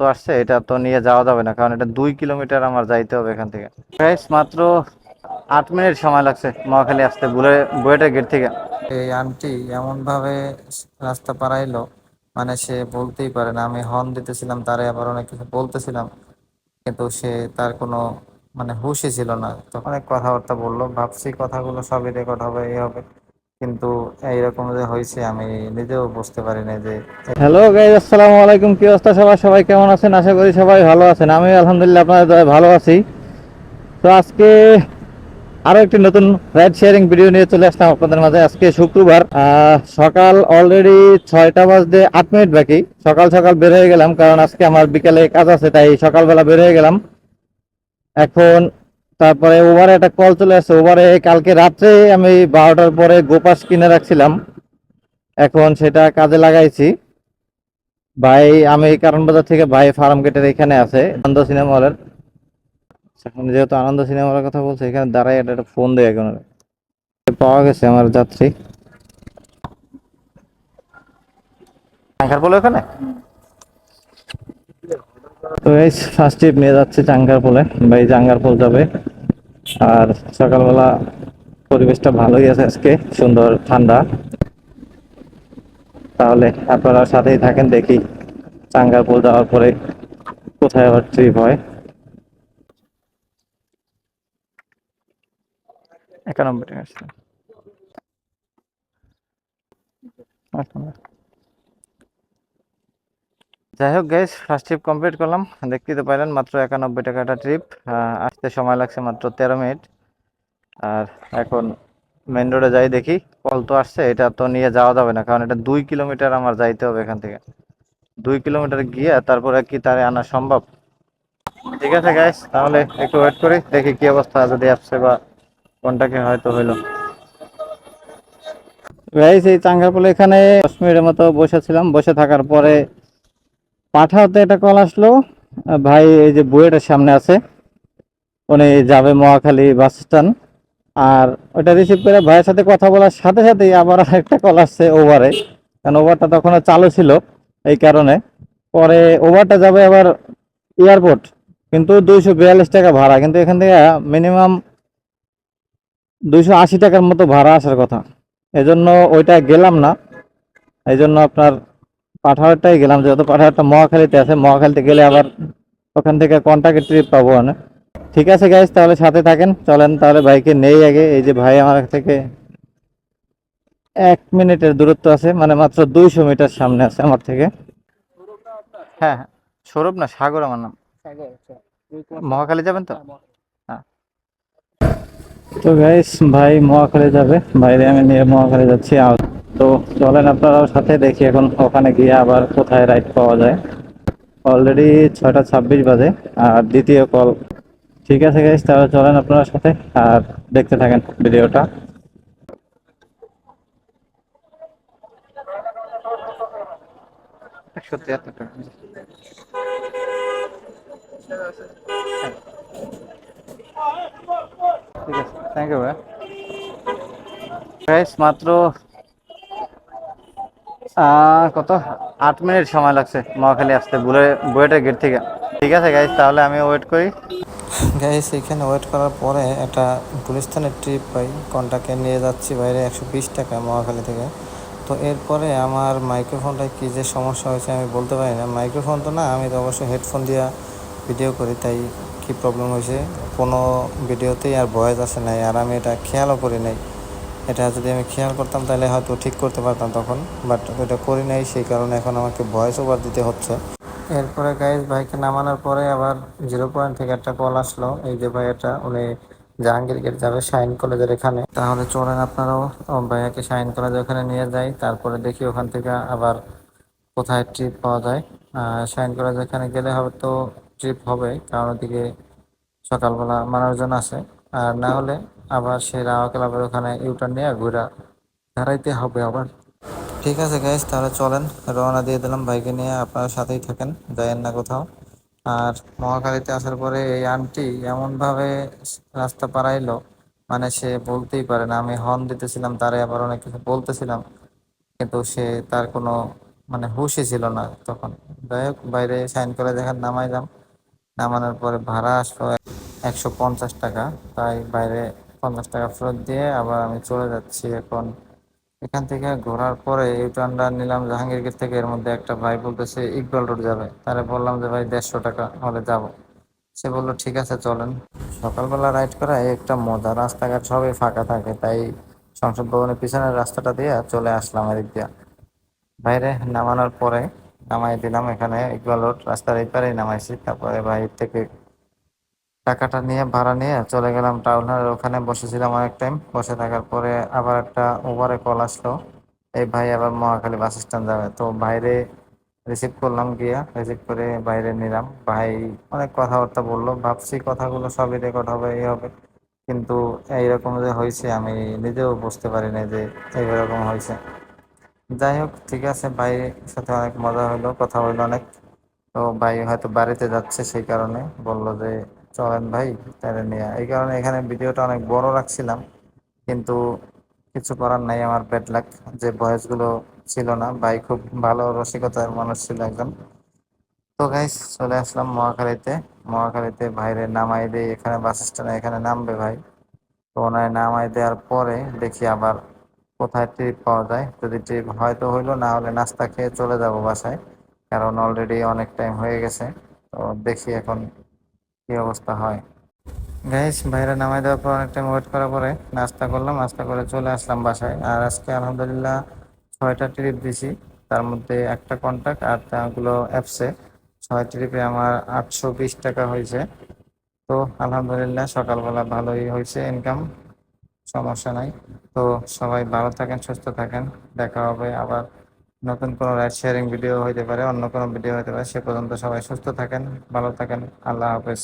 তো আসছে, এটা তো নিয়ে যাওয়া যাবে না, কারণ এটা দুই কিলোমিটার আমার যাইতে হবে এখান থেকে। গাইস মাত্র আট মিনিট সময় লাগছে মহাখালী আসতে বুলে বুয়েটের গেট থেকে। এই আন্টি এমন ভাবে রাস্তা পারাইলো মানে সে বলতেই পারে না, আমি হর্ন দিতেছিলাম, তারে আবার অনেক কিছু বলতেছিলাম, কিন্তু সে তার কোনো মানে হুশই ছিল না। তো অনেক কথাবার্তা বলল, ভাবছি কথাগুলো সবই রেকর্ড হবে এই হবে। কিন্তু এইরকম যে হয়েছে, আমি নিজেও বুঝতে পারি না যে হ্যালো গাইজ, আসসালামু আলাইকুম। কি অবস্থা সবাই সবাই কেমন আছেন? আশা করি সবাই ভালো আছেন। আমি আলহামদুলিল্লাহ আপনাদের ভালো আছি। তো আজকে আরও একটি নতুন রাইড শেয়ারিং ভিডিও নিয়ে চলে আসলাম আপনাদের মাঝে। আজকে শুক্রবার সকাল অলরেডি ছয়টা বাজতে আট মিনিট বাকি। সকাল সকাল বের হয়ে গেলাম, কারণ আজকে আমার বিকালে কাজ আছে, তাই সকালবেলা বের হয়ে গেলাম। এখন তারপরে ওভারে একটা কল চলে আসছে ওভারে কালকে রাত্রে আমি বারোটার পরে গোপাস কিনে রাখছিলাম। এখন সেটা কাজে লাগাইছি। ভাই, আমি কারণ বাজার থেকে ভাই ফার্ম গেটের এখানে আছে, আনন্দ সিনেমা হলের যেহেতু আনন্দ সিনেমা হলের কথা বলছে, এখানে দাঁড়াই একটা একটা ফোন দেয় এখন পাওয়া গেছে আমার যাত্রী। ওখানে? তো এই ফার্স্ট ট্রিপ নিয়ে যাচ্ছে চাঙ্গার পোলে ভাই চাঙ্গার পোল যাবে। আর সকালবেলা পরিবেশটা ভালোই আছে আজকে, সুন্দর, ঠান্ডা। তাহলে আপনারা সাথেই থাকেন, দেখি চাঙ্গারপুর যাওয়ার পরে কোথায় আবার ট্রিপ হয়। একানব্বই টাকা আসছে। আচ্ছা। যাই হোক গাইস ফার্স্ট ট্রিপ কমপ্লিট করলাম। দেখতেই তো পাইলেন, মাত্র একানব্বই টাকাটা ট্রিপ আসতে সময় লাগছে মাত্র তেরো মিনিট আর এখন মেন রোডে যাই দেখি, কল তো আসছে, এটা তো নিয়ে যাওয়া যাবে না, কারণ এটা দুই কিলোমিটার আমার যাইতে হবে এখান থেকে। দুই কিলোমিটার গিয়ে তারপরে কি তারে আনা সম্ভব। ঠিক আছে গাইস তাহলে একটু ওয়েট করি, দেখি কি অবস্থা যদি আসছে বা কোনটাকে হয়তো হইল। গাইস এই চাঙ্গারপুলে এখানে দশ মিনিটের মতো বসেছিলাম, বসে থাকার পরে পাঠাতে একটা কল আসলো। ভাই, এই যে বুয়েটের সামনে আছে, উনি যাবে মহাখালী বাস স্ট্যান্ড আর ওটা রিসিভ করে ভাইয়ের সাথে কথা বলার সাথে সাথেই আবার একটা কল আসছে ওভারে কারণ ওভারটা তখন চালু ছিল এই কারণে। পরে ওভারটা যাবে আবার এয়ারপোর্ট কিন্তু দুইশো বিয়াল্লিশ টাকা ভাড়া। কিন্তু এখান থেকে মিনিমাম দুইশো আশি টাকার মতো ভাড়া আসার কথা। এজন্য ওইটা গেলাম না। এই জন্য আপনার পাঠাওয়ারটাই গেলাম যেহেতু পাঠাওয়ারটা মহাখালীতে আছে মহাখালীতে গেলে আবার ওখান থেকে কন্টাক্টের ট্রিপ পাবো না ঠিক আছে গাইজ তাহলে সাথে থাকেন চলেন তাহলে ভাইকে নেই আগে এই যে ভাই আমার থেকে এক মিনিটের দূরত্ব আছে মানে মাত্র দুইশো মিটার সামনে আছে আমার থেকে। হ্যাঁ হ্যাঁ সৌরভ না সাগর আমার নাম। মহাখালী যাবেন তো? হ্যাঁ তো গাইস ভাই মহাখালী যাবে বাইরে আমি নিয়ে মহাখালী যাচ্ছি তো চলেন আপনারাও সাথে দেখি এখন ওখানে গিয়ে আবার কোথায় রাইড পাওয়া যায়। অলরেডি ছয়টা ছাব্বিশ বাজে আর দ্বিতীয় কল ঠিক আছে গাইস তাহলে চলেন আপনার সাথে আর দেখতে থাকেন ভিডিওটা। একশো তিয়াত্তর টাকা। ঠিক আছে থ্যাংক ইউ ভাই মাত্র কত? আট মিনিট সময় লাগছে মহাখালী আসতে। বুলে, বুয়েটের গেট থেকে। ঠিক আছে গাইস তাহলে আমি ওয়েট করি। গাইস এখানে ওয়েট করার পরে একটা গুলিস্তানের ট্রিপ পাই কন্টাকে নিয়ে যাচ্ছি বাইরে একশো বিশ টাকা মহাখালী থেকে। তো এরপরে আমার মাইক্রোফোনটায় কী যে সমস্যা হয়েছে আমি বলতে পারি না। মাইক্রোফোন তো না, আমি তো অবশ্যই হেডফোন দিয়ে ভিডিও করি, তাই কী প্রবলেম হয়েছে? কোনো ভিডিওতেই আর ভয়েস আসে নাই, আর আমি এটা খেয়ালও করি নাই। এটা যদি আমি খেয়াল করতাম, তাহলে হয়তো ঠিক করতে পারতাম তখন বাট ওটা করি নাই, সেই কারণে এখন আমাকে ভয়েস ওভার দিতে হচ্ছে। এরপরে গাইজ ভাইকে নামানোর পরে আবার জিরো পয়েন্ট থেকে একটা কল আসলো। এই যে ভাইয়াটা উনি জাহাঙ্গীর গেট যাবে শাইন কলেজের এখানে। তাহলে চলেন আপনারাও ভাইয়াকে শাইন কলেজের ওখানে নিয়ে যাই, তারপরে দেখি ওখান থেকে আবার কোথায় ট্রিপ পাওয়া যায়। শাইন কলেজের এখানে গেলে হয়তো ট্রিপ হবে, কারণ ওদিকে সকালবেলা মানুষজন আছে। আর না হলে আবার সেই রাওয়া ক্লাবের ওখানে ইউটার নিয়ে ঘুরা দাঁড়াইতে হবে আবার। ঠিক আছে গাইজ তাহলে চলেন। রওনা দিয়ে দিলাম বাইকে নিয়ে, আপনারা সাথেই থাকেন, যায়েন না কোথাও। আর মহাখালীতে আসার পরে এই আন্টি এমনভাবে রাস্তা পারাইলো মানে সে বলতেই পারে না। আমি হর্ন দিতেছিলাম, তারে আবার অনেক কিছু বলতেছিলাম, কিন্তু সে তার কোনো মানে হুশই ছিল না তখন। যাই হোক, বাইরে সাইন করে দেখার নামাইলাম নামানোর পরে ভাড়া আসলো একশো পঞ্চাশ টাকা, তাই বাইরে পঞ্চাশ টাকা ফেরত দিয়ে আবার আমি চলে যাচ্ছি এখন। এখান থেকে ঘোরার পরে ইউটার্নটা নিলাম জাহাঙ্গীর গেট থেকে। এর মধ্যে একটা ভাই বলতেছে, ইকবাল রোড যাবে। তাহলে বললাম যে, ভাই, দেড়শো টাকা হলে যাব। সে বলল, ঠিক আছে, চলেন। সকালবেলা রাইড করা একটা মজা রাস্তাঘাট, সবই ফাঁকা থাকে। তাই সংসদ ভবনের পিছনের রাস্তাটা দিয়ে চলে আসলাম এদিক দিয়ে। বাইরে নামানোর পরে নামাই দিলাম এখানে ইকবাল রোড রাস্তার এই পারেই নামাইছি। তারপরে বাইর থেকে টাকাটা নিয়ে, ভাড়া নিয়ে চলে গেলাম টাউন হলের ওখানে। বসেছিলাম অনেক টাইম বসে থাকার পরে আবার একটা ওভারে কল আসলো। এই ভাই আবার মহাখালী বাস স্ট্যান্ড যাবে। তো বাইরে রিসিভ করলাম গিয়া রিসিভ করে বাইরে নিলাম। ভাই অনেক কথাবার্তা বলল। ভাবছি কথাগুলো সবই রেকর্ড হবে এই হবে। কিন্তু এইরকম যে হয়েছে, আমি নিজেও বুঝতে পারি না যে এইরকম হয়েছে। যাই হোক, ঠিক আছে, ভাইয়ের সাথে অনেক মজা হলো, কথা হইল অনেক। তো ভাই হয়তো বাড়িতে যাচ্ছে সেই কারণে। বলল যে চলেন ভাই, তাহলে নিয়ে। এই কারণে এখানে ভিডিওটা অনেক বড় রাখছিলাম, কিন্তু কিছু করার নাই আমার ব্যাড লাক যে ভয়েসগুলো ছিল না। ভাই খুব ভালো রসিকতার মানুষ ছিল একজন। তো গাইস চলে আসলাম মহাখালীতে। মহাখালীতে ভাইরে নামাই দিয়ে এখানে বাস স্ট্যান্ডে এখানে নামবে ভাই। তো ওনায় নামাই দেওয়ার পরে দেখি আবার কোথায় ট্রিপ পাওয়া যায়। যদি ট্রিপ হয়তো হইল, না হলে নাস্তা খেয়ে চলে যাব বাসায়, কারণ অলরেডি অনেক টাইম হয়ে গেছে। তো দেখি এখন কি অবস্থা হয়? গাইস বাইরে নামাই দেওয়ার পর অনেক টাইম ওয়েট করার পরে নাস্তা করলাম, নাস্তা করে চলে আসলাম বাসায়। আর আজকে আলহামদুলিল্লাহ ছয়টা ট্রিপ দিছি। তার মধ্যে একটা কন্ট্যাক্ট আর তাগুলো অ্যাপসে ছয় ট্রিপে আমার আটশো বিশ টাকা হয়েছে। তো আলহামদুলিল্লাহ সকালবেলা ভালোই হয়েছে ইনকাম সমস্যা নাই। তো সবাই ভালো থাকেন, সুস্থ থাকেন। দেখা হবে আবার। নতুন কোনো রাইড শেয়ারিং ভিডিও হইতে পারে, অন্য কোনো ভিডিও হইতে পারে, সে পর্যন্ত সবাই সুস্থ থাকেন, ভালো থাকেন, আল্লাহ হাফেজ।